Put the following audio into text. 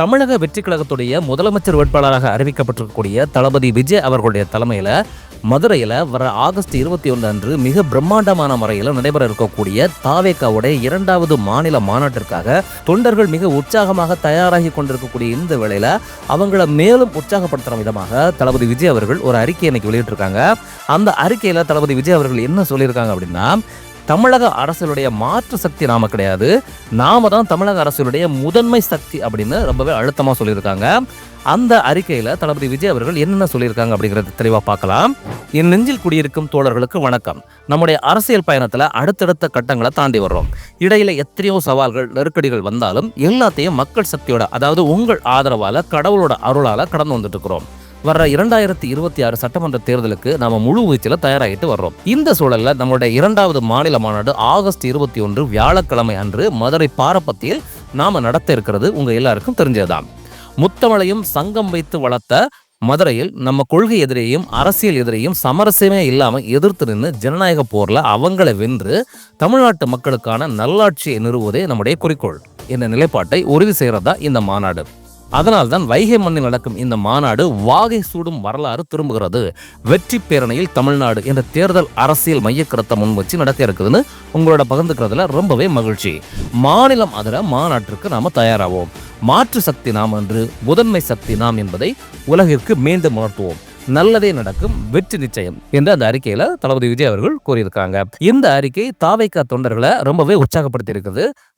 தமிழக வெற்றி கழகத்துடைய முதலமைச்சர் வேட்பாளராக அறிவிக்கப்பட்டிருக்கக்கூடிய தளபதி விஜய் அவர்களுடைய தலைமையில் மதுரையில் வர ஆகஸ்ட் இருபத்தி ஒன்று அன்று மிக பிரம்மாண்டமான முறையில் நடைபெற இருக்கக்கூடிய தாவேக்காவுடைய இரண்டாவது மாநில மாநாட்டிற்காக தொண்டர்கள் மிக உற்சாகமாக தயாராகி கொண்டிருக்கக்கூடிய இந்த வேளையில் அவங்கள மேலும் உற்சாகப்படுத்துகிற விதமாக தளபதி விஜய் அவர்கள் ஒரு அறிக்கை இன்னைக்கு வெளியிட்டிருக்காங்க. அந்த அறிக்கையில் தளபதி விஜய் அவர்கள் என்ன சொல்லியிருக்காங்க அப்படின்னா தமிழக அரசுடைய மாற்று சக்தி நாம கிடையாது. நாம தான் தமிழக அரசுடைய முதன்மை சக்தி அப்படின்னு ரொம்பவே அழுத்தமாக சொல்லியிருக்காங்க. அந்த அறிக்கையில் தளபதி விஜய் அவர்கள் என்னென்ன சொல்லியிருக்காங்க அப்படிங்கிறத தெளிவாக பார்க்கலாம். என் நெஞ்சில் குடியிருக்கும் தோழர்களுக்கு வணக்கம். நம்முடைய அரசியல் பயணத்தில் அடுத்தடுத்த கட்டங்களை தாண்டி வர்றோம். இடையில எத்தனையோ சவால்கள் நெருக்கடிகள் வந்தாலும் எல்லாத்தையும் மக்கள் சக்தியோட அதாவது உங்கள் ஆதரவால் கடவுளோட அருளால் கடந்து வந்துட்டு இருக்கிறோம். வர்ற இரண்டாயிரத்தி இருபத்தி ஆறு சட்டமன்ற தேர்தலுக்கு நாம முழு வீச்சில் தயாராகிட்டு வர்றோம். இந்த சூழல்ல நம்மளுடைய இரண்டாவது மாநில மாநாடு ஆகஸ்ட் இருபத்தி ஒன்று வியாழக்கிழமை அன்று மதுரை பாரப்பத்தியில் நாம நடத்த இருக்கிறது உங்க எல்லாருக்கும் தெரிஞ்சதுதான். முத்தமலையும் சங்கம் வைத்து வளர்த்த மதுரையில் நம்ம கொள்கை எதிரையும் அரசியல் எதிரையும் சமரசமே இல்லாமல் எதிர்த்து நின்று ஜனநாயக போர்ல அவங்களை வென்று தமிழ்நாட்டு மக்களுக்கான நல்லாட்சியை நிறுவுவதே நம்முடைய குறிக்கோள். என்ற நிலைப்பாட்டை உறுதி செய்கிறதா இந்த மாநாடு. அதனால்தான் வைகை மண்ணில் நடக்கும் இந்த மாநாடு வாகை சூடும் வரலாறு திரும்புகிறது. வெற்றி பேரணியில் தமிழ்நாடு என்ற தேர்தல் அரசியல் மையக்கருத்தை முன் வச்சு நடக்க இருக்குதுன்னு உங்களோட பகிர்ந்துக்கிறதுல ரொம்பவே மகிழ்ச்சி. மாநிலம் அதில் மாநாட்டிற்கு நாம தயாராவோம். மாற்று சக்தி நாம் என்று முதன்மை சக்தி நாம் என்பதை உலகிற்கு மீண்டும் உணர்த்துவோம். நல்லதே நடக்கும் வெற்றி நிச்சயம் என்று அந்த அறிக்கையில தளபதி விஜய் அவர்கள் கூறியிருக்காங்க இந்த அறிக்கை தாவைக்கா தொண்டர்களை ரொம்பவே உற்சாகப்படுத்தி இருக்குது